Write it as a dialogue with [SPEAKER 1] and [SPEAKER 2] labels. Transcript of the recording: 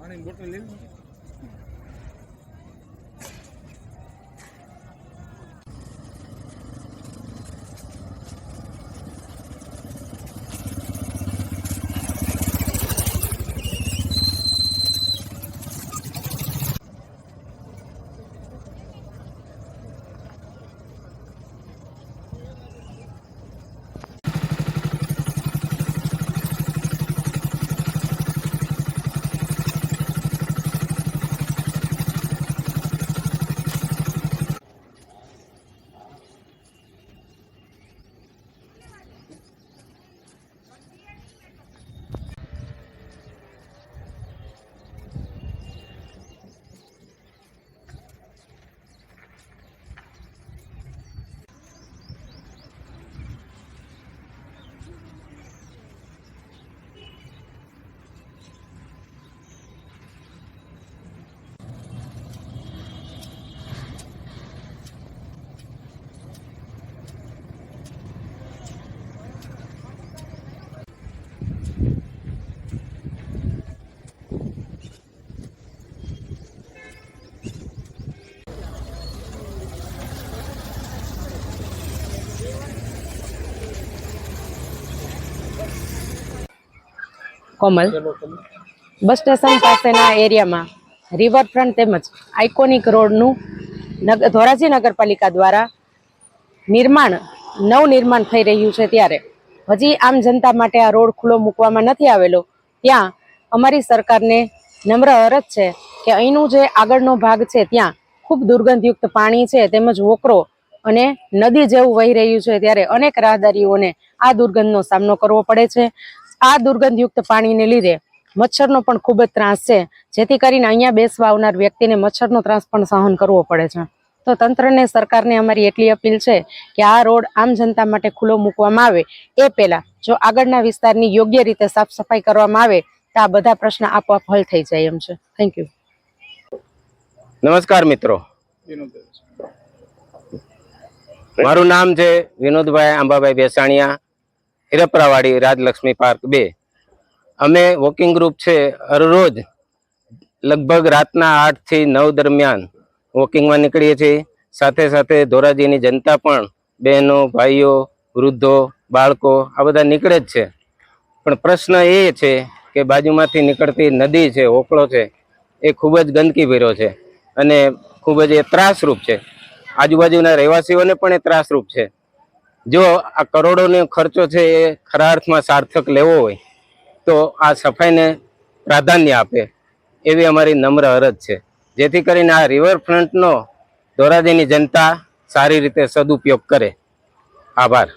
[SPEAKER 1] પાણીની બોટલ લઈ
[SPEAKER 2] કોમલ. Bus station પાસેના એરિયામાં રિવરફ્રન્ટ તેમજ આઇકોનિક રોડનું ધોરાજી નગરપાલિકા દ્વારા નિર્માણ, નવનિર્માણ થઈ રહ્યું છે ત્યારે. હજી આમ જનતા માટે આ રોડ ખુલ્લો મૂકવામાં નથી આવેલો. ત્યાં અમારી સરકારને નમ્ર અરજ છે કે અહીંનું જે આગળનો ભાગ છે ત્યાં ખૂબ દુર્ગંધયુક્ત પાણી છે તેમજ વોકરો અને નદી જેવું વહી રહ્યું છે ત્યારે અનેક રાહદારીઓને આ દુર્ગંધનો સામનો કરવો પડે છે. આ દુર્ગંધયુક્ત પાણીને લીધે મચ્છરનો પણ ખૂબ જ ત્રાસ છે. જેથી કરીને અહીંયા બેસવા આવનાર વ્યક્તિને મચ્છરનો ત્રાસ પણ સહન કરવો પડે છે. તો તંત્રને સરકારને અમારી એટલી અપીલ છે કે આ રોડ આમ જનતા માટે ખુલ્લો મૂકવામાં આવે. એ પહેલાં જો આગળના વિસ્તારની યોગ્ય રીતે સાફ સફાઈ કરવામાં આવે તો આ બધા પ્રશ્ન આપોઆપ હલ થઈ જાય એમ છે. થેન્ક યુ
[SPEAKER 3] નમસ્કાર મિત્રો. મારું નામ છે વિનોદભાઈ આંબાભાઈ બેસાણીયા. હિરપરાવાડી રાજલક્ષ્મી પાર્ક બે. અમે વોકિંગ ગ્રુપ છે હરરોજ લગભગ રાતના આઠથી નવ દરમિયાન વોકિંગમાં નીકળીએ છીએ. સાથે સાથે ધોરાજીની જનતા પણ બહેનો, ભાઈઓ, વૃદ્ધો, બાળકો આ બધા નીકળે જ છે. પણ પ્રશ્ન એ છે કે બાજુમાંથી નીકળતી નદી છે, ઓકળો છે, એ ખૂબ જ ગંદકી ભર્યો છે અને ખૂબ જ એ ત્રાસરૂપ છે. આજુબાજુના રહેવાસીઓને પણ એ ત્રાસરૂપ છે. જો આ કરોડોનો ખર્ચો છે એ ખરા અર્થમાં સાર્થક લેવો હોય, તો આ સફાઈને પ્રાધાન્ય આપે એવી અમારી નમ્ર અરજ છે. જેથી કરીને આ રિવરફ્રન્ટનો ધોરાજીની જનતા સારી રીતે સદુપયોગ કરે. આભાર.